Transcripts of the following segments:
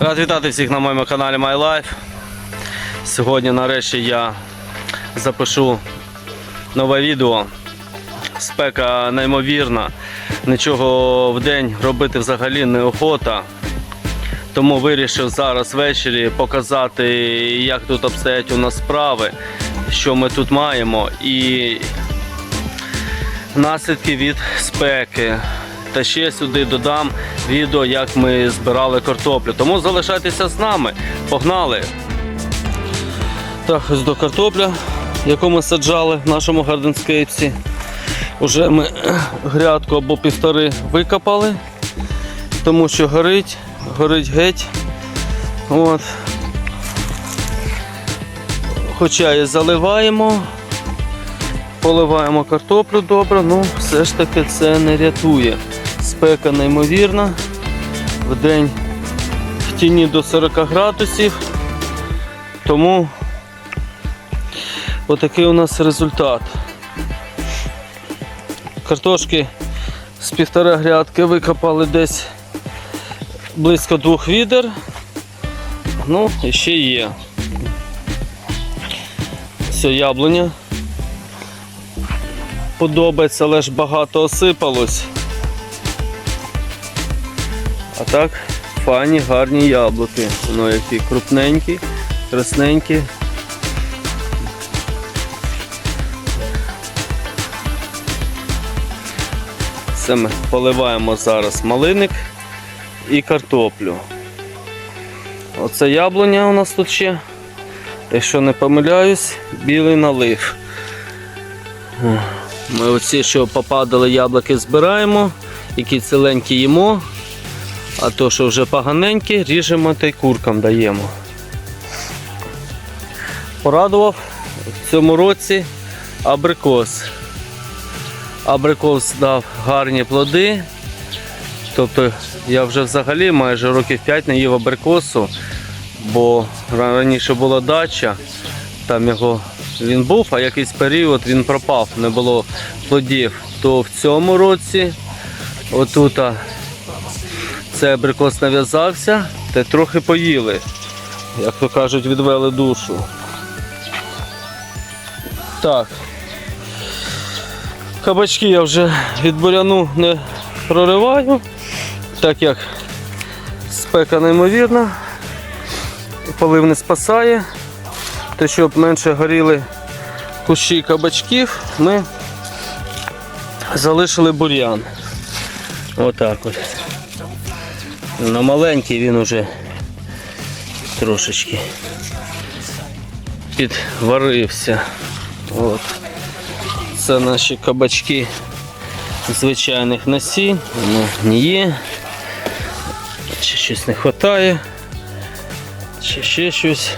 Рад вітати всіх на моєму каналі My Life. Сьогодні нарешті я запишу нове відео. Спека неймовірна. Нічого в день робити взагалі неохота. Тому вирішив зараз ввечері показати, як тут обстоять у нас справи, що ми тут маємо і наслідки від спеки. Та ще сюди додам відео, як ми збирали картоплю. Тому залишайтеся з нами. Погнали! Так, ось до картопля, яку ми саджали в нашому гарденскейпсі. Уже ми грядку або півтори викопали, тому що горить, горить геть. От. Хоча і заливаємо, поливаємо картоплю добре, ну все ж таки це не рятує. Спека неймовірна. В день в тіні до 40 градусів. Тому отакий у нас результат. Картошки з півтора грядки викопали десь близько двох відер. Ну, і ще є. Все, яблуня. Подобається, але ж багато осипалось. А так, файні, гарні яблуки. Воно які крупненькі, красненькі. Це ми поливаємо зараз малиник і картоплю. Оце яблуня у нас тут ще. Якщо не помиляюсь, білий налив. Ми оці, що попадали яблуки, збираємо, які ціленькі їмо, а то, що вже поганенькі, ріжемо та й куркам даємо. Порадував в цьому році абрикос. Абрикос дав гарні плоди. Тобто я вже взагалі майже років 5 не їв абрикосу, бо раніше була дача, там його він був, а якийсь період він пропав, не було плодів. То в цьому році отут а, цей абрикос нав'язався, та трохи поїли. Як то кажуть, відвели душу. Так. Кабачки я вже від буряну не прориваю, так як спека неймовірна, полив не спасає. Те, щоб менше горіли кущі кабачків, ми залишили бур'ян. Отак от. На маленький він уже трошечки підварився. От. Це наші кабачки звичайних насінь, воно не є. Чи щось не вистачає, чи ще щось.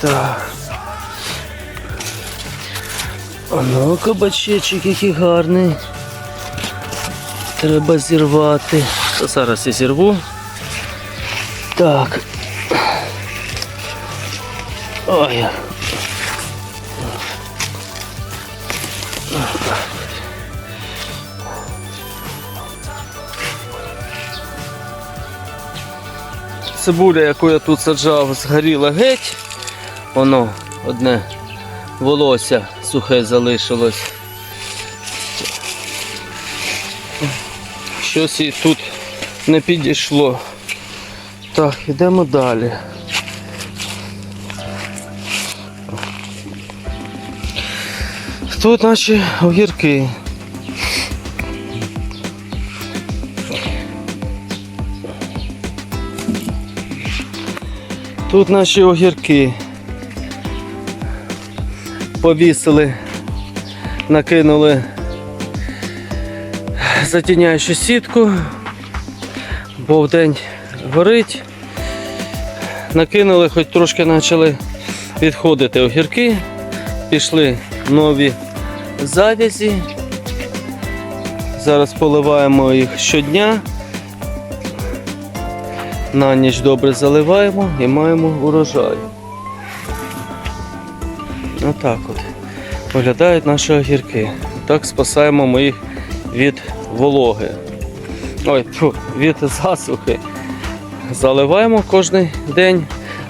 Так. А ну, кабачечок який гарний. Треба зірвати. Та зараз я зірву. Так. Ой. Цибуля, яку я тут саджав, згоріла геть. Воно одне волосся сухе залишилось. Щось і тут не підійшло. Так, йдемо далі. Тут наші огірки. Тут наші огірки. Повісили, накинули затіняючу сітку, бо вдень горить. Накинули, хоч трошки почали відходити огірки, пішли нові завязі. Зараз поливаємо їх щодня. На ніч добре заливаємо і маємо урожай. Отак от виглядають наші огірки. Так спасаємо ми їх від вологи. ой, фу, від засухи. Заливаємо кожен день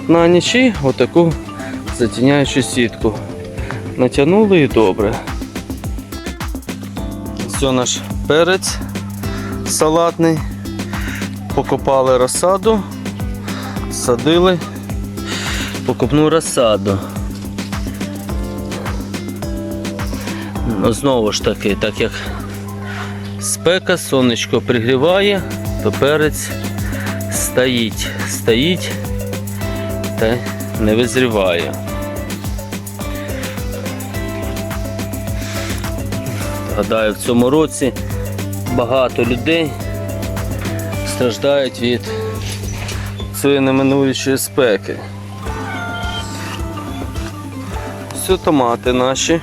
на ніч і отаку затіняючу сітку. Натягнули і добре. Все наш перець салатний. Покопали розсаду, садили покупну розсаду. Ну, знову ж таки, так як спека, сонечко пригріває, то перець стоїть, стоїть та не визріває. Гадаю, в цьому році багато людей страждають від цієї неминуючої спеки. Все томати наші.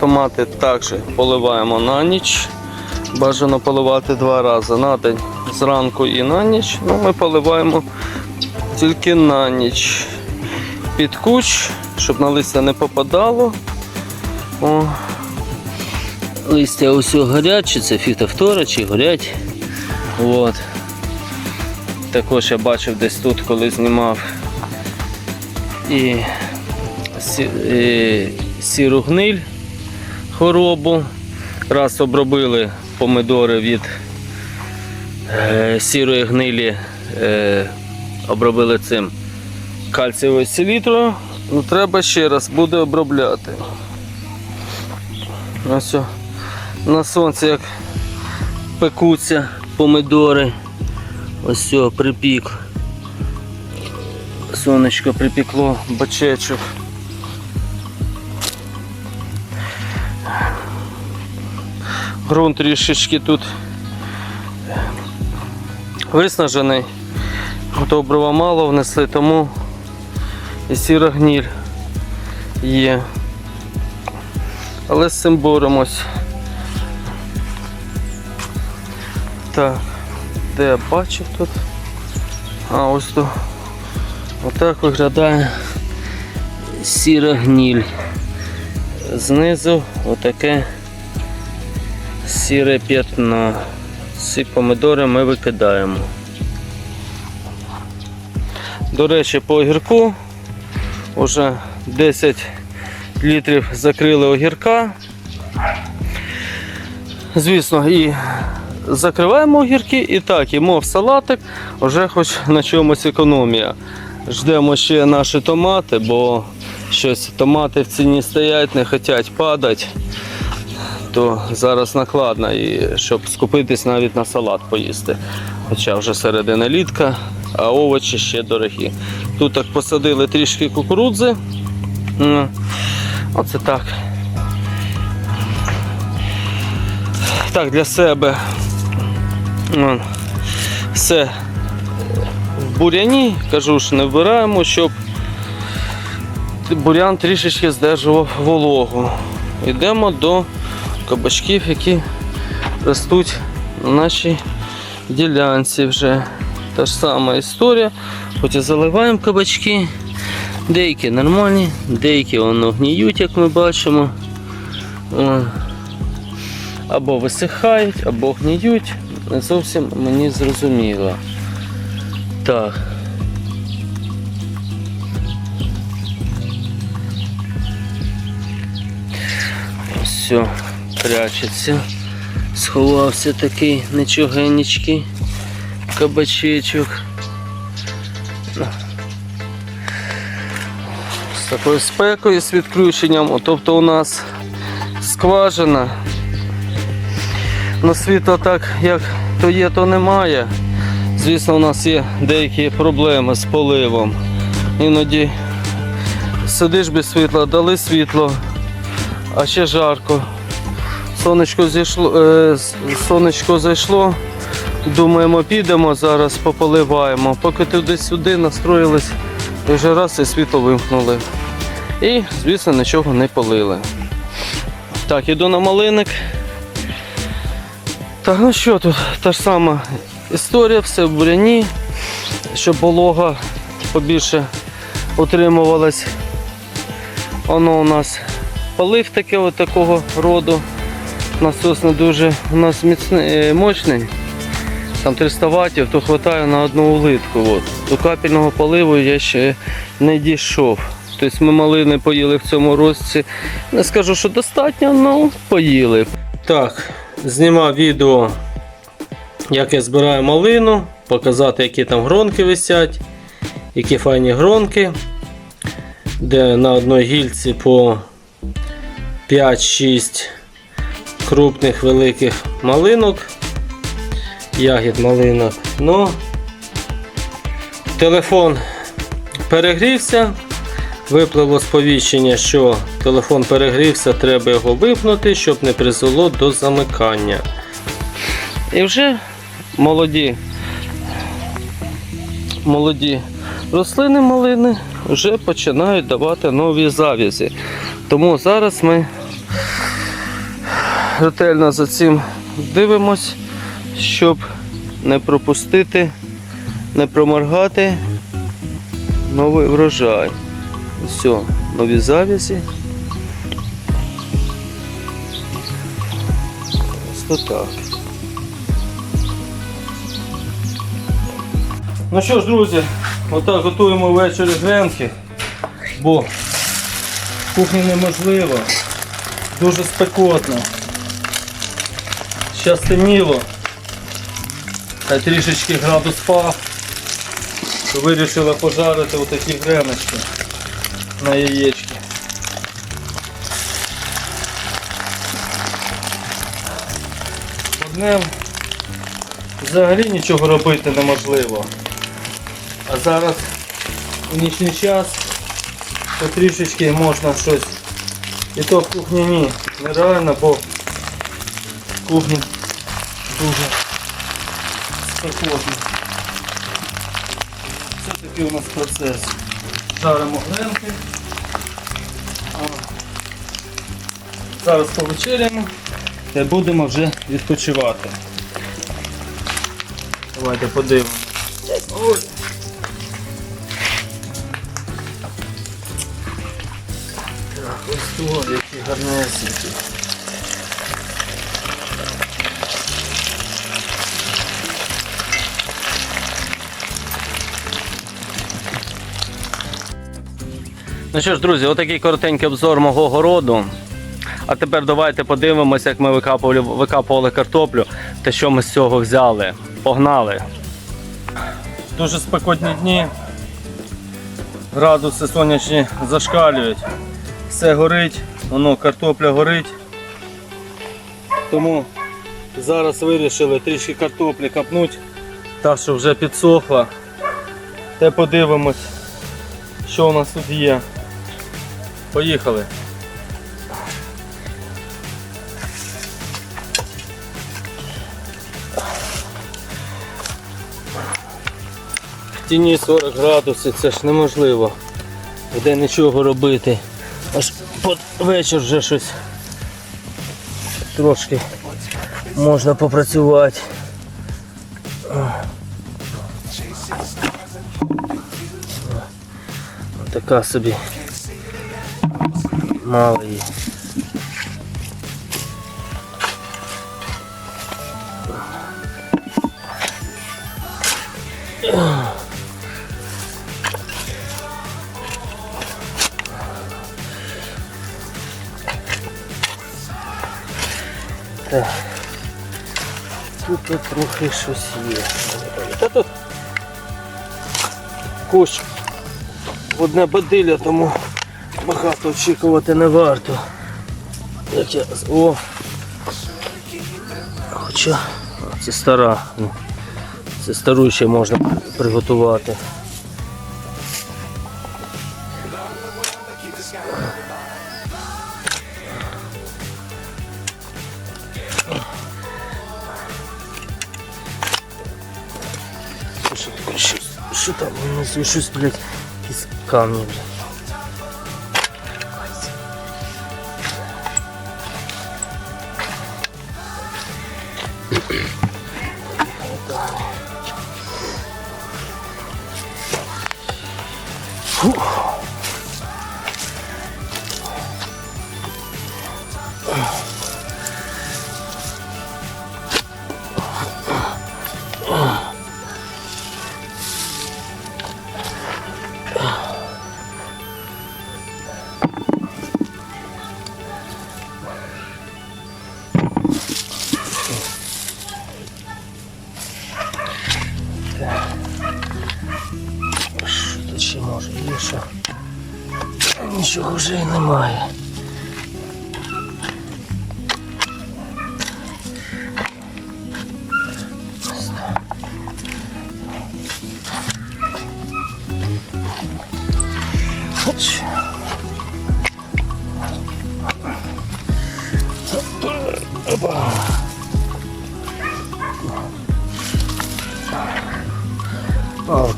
Томати також поливаємо на ніч. Бажано поливати два рази на день зранку і на ніч. Ну, ми поливаємо тільки на ніч. Під куч, щоб на листя не попадало. О. Листя ось горять, це фітофтора чи горять. От. Також я бачив десь тут, коли знімав і і сіру гниль хворобу. Раз обробили помидори від е, сірої гнилі, е, обробили цим кальцієвою селітрою. Ну, треба ще раз буде обробляти. Ось на сонці як пекуться помидори. Ось припік. Сонечко припекло бачечок. Грунт трішечки тут виснажений. Доброго мало внесли, тому і сіра гніль є. Але з цим боремось. Так, де я бачив тут? А ось тут. Отак виглядає сіра гніль. Знизу отаке сіре п'ятно. Ці помидори ми викидаємо. До речі, по огірку вже 10 літрів закрили огірка. Звісно, і закриваємо огірки і так, їмо в салатик, вже хоч на чомусь економія. Ждемо ще наші томати, бо щось томати в ціні стоять, не хочуть падати, то зараз накладно, і щоб скупитись навіть на салат поїсти. Хоча вже середина літка, а овочі ще дорогі. Тут так посадили трішки кукурудзи. Оце так. Так, для себе. Все в буряні, кажу ж, не вбираємо, щоб бурян трішечки здержував вологу. Йдемо до кабачків, які ростуть на нашій ділянці вже. Та ж сама історія. Хоч і заливаємо кабачки. Деякі нормальні, деякі воно гніють, як ми бачимо. Або висихають, або гніють. Не зовсім мені зрозуміло. Так. Все, прячеться. Сховався такий нічогенічкий кабачечок. З такою спекою, з відключенням. Тобто у нас скважина. На світло так, як то є, то немає. Звісно, у нас є деякі проблеми з поливом. Іноді сидиш без світла, дали світло, а ще жарко. Сонечко зійшло, е, сонечко зайшло. Думаємо, підемо зараз, пополиваємо. Поки туди-сюди настроїлись, вже раз і світло вимкнули. І, звісно, нічого не полили. Так, іду на малиник. Так, ну що тут? Та ж сама історія, все в буряні, щоб волога побільше утримувалась. Воно у нас полив таке от такого роду. Насос не дуже у нас міцний, е, мощний. Там 300 ваттів, то вистачає на одну улитку. От. До капельного поливу я ще не дійшов. Тобто ми малини поїли в цьому році. Не скажу, що достатньо, але поїли. Так, знімав відео, як я збираю малину, показати, які там гронки висять, які файні гронки, де на одній гільці по 5-6 крупних великих малинок, ягід малинок. Ну, телефон перегрівся. Випливло сповіщення, що телефон перегрівся, треба його випнути, щоб не призвело до замикання. І вже молоді, молоді рослини малини вже починають давати нові завязі. Тому зараз ми ретельно за цим дивимось, щоб не пропустити, не проморгати новий врожай. Все, нові завязі. Ось так. Ну що ж, друзі, отак готуємо ввечері гренки, бо в кухні неможливо, дуже спекотно. Зараз та трішечки градус впав, то вирішила пожарити отакі греночки на яєчки. Одним взагалі нічого робити неможливо. А зараз у нічний час то трішечки можна щось. І то в кухні ні. Нереально, бо кухні дуже спекотно. Це такий у нас процес. Жаримо гренки. Зараз повечеряємо і будемо вже відпочивати. Давайте подивимося. Так, ось тут які гарнесенькі. Ну що ж, друзі, отакий коротенький обзор мого городу. А тепер давайте подивимося, як ми викапували, викапували картоплю та що ми з цього взяли. Погнали! Дуже спекотні дні. Градуси сонячні зашкалюють. Все горить, воно картопля горить. Тому зараз вирішили трішки картоплі капнути, та що вже підсохла. Та подивимось, що у нас тут є. Поїхали. В тіні 40 градусів, це ж неможливо. Де нічого робити. Аж під вечір вже щось трошки можна попрацювати. Така собі мало її. Так. Тут трохи щось є. Та тут кущ одне бадилля, тому багато очікувати не варто. Як я... О! Хоча це стара. ну, Це стару ще можна приготувати. Що? Що, що там? Щось, блядь, якісь камні, блядь. Фух.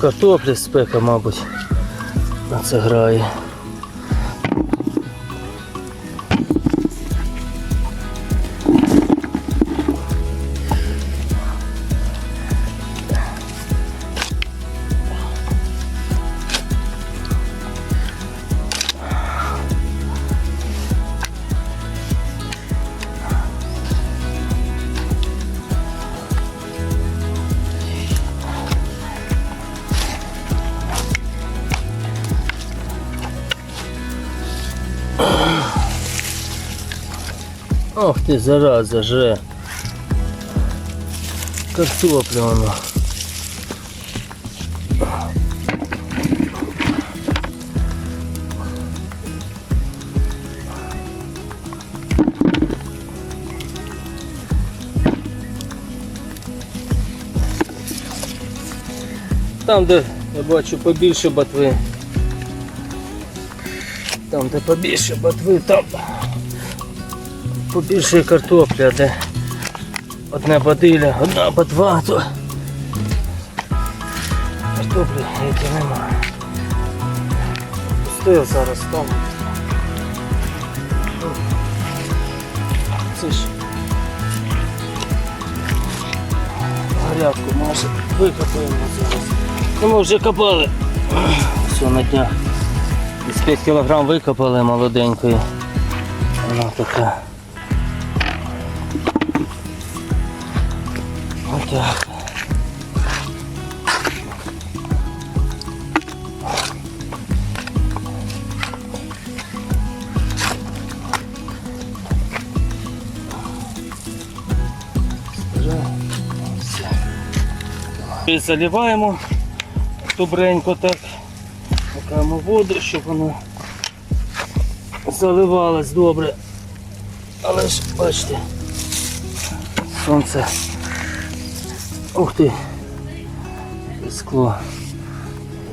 Картоплі спека, мабуть, на це грає. Ох ти, зараза, же. Картопля воно. Там, де я бачу побільше ботви. Там, де побільше ботви, там побільше картопля, де одна бадиля, одна або два, то картоплі які немає. Пустив зараз там. Це ж грядку може викопаємо зараз. Ну ми вже копали. Все на днях. Десь 5 кілограм викопали молоденької. Вона така. Отак. І заливаємо добренько так. Макаємо воду, щоб воно заливалось добре. Але ж бачите, сонце Ух ти! Скло.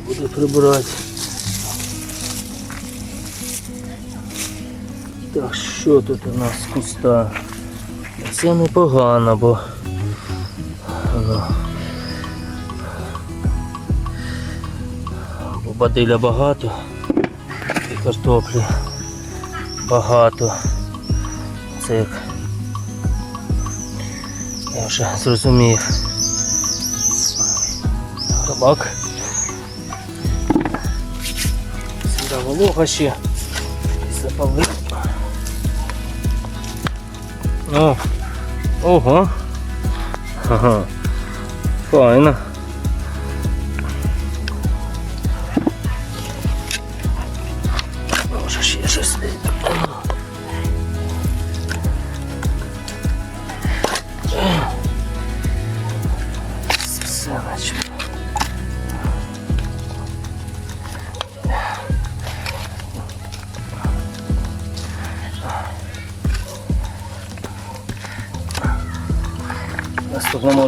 Буде прибирати. Так, що тут у нас з куста? Це непогано, бо воно. Бо бадиля багато і картоплі багато. Це як я вже зрозумів. Рибак. Сюда волога ще. Запалив. О, ого. Ага. Файно.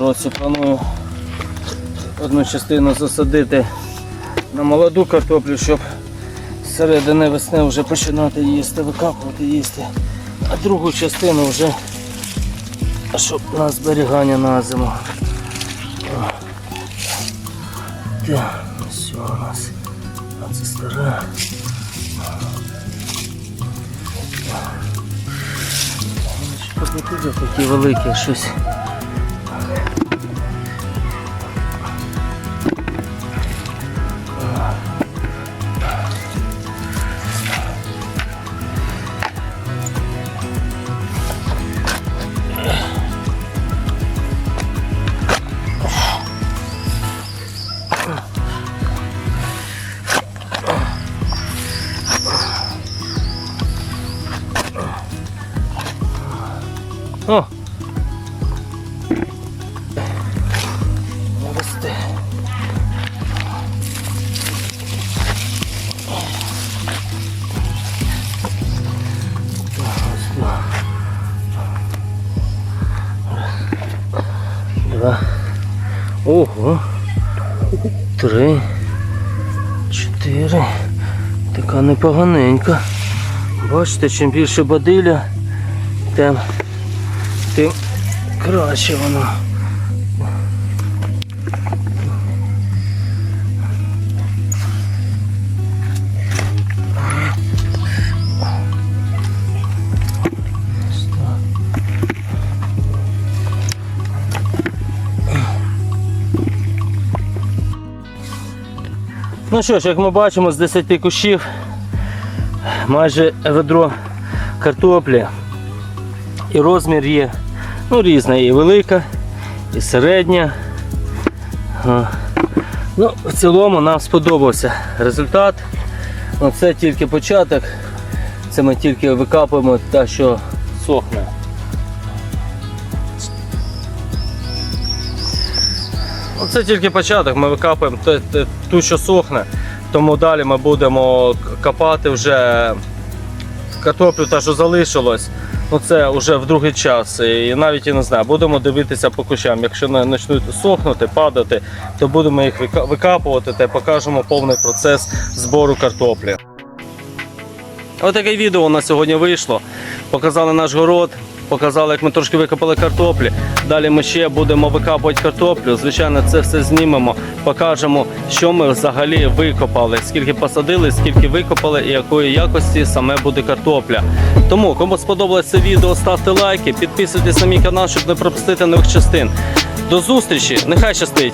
Році планую одну частину засадити на молоду картоплю, щоб з середини весни вже починати їсти, викапувати їсти, а другу частину вже щоб на зберігання на зиму. Так, все у нас. А це стара. Такі великі щось. Ого. Три. Чотири. Така непоганенька. Бачите, чим більше бадиля, тим, тим краще воно. Ну що ж, як ми бачимо, з 10 кущів майже ведро картоплі. І розмір є ну, різна, і велика, і середня. Ну, в цілому нам сподобався результат. Ну, це тільки початок. Це ми тільки викапуємо те, що сохне. Це тільки початок, ми викапуємо ту, що сохне, тому далі ми будемо копати вже картоплю, та, що залишилось. Ну це вже в другий час. І навіть я не знаю, будемо дивитися по кущам. Якщо не почнуть сохнути, падати, то будемо їх вика- викапувати та покажемо повний процес збору картоплі. Ось таке відео у нас сьогодні вийшло. Показали наш город, показали, як ми трошки викопали картоплі. Далі ми ще будемо викапувати картоплю. Звичайно, це все знімемо, покажемо, що ми взагалі викопали, скільки посадили, скільки викопали і якої якості саме буде картопля. Тому, кому сподобалось це відео, ставте лайки, підписуйтесь на мій канал, щоб не пропустити нових частин. До зустрічі! Нехай щастить!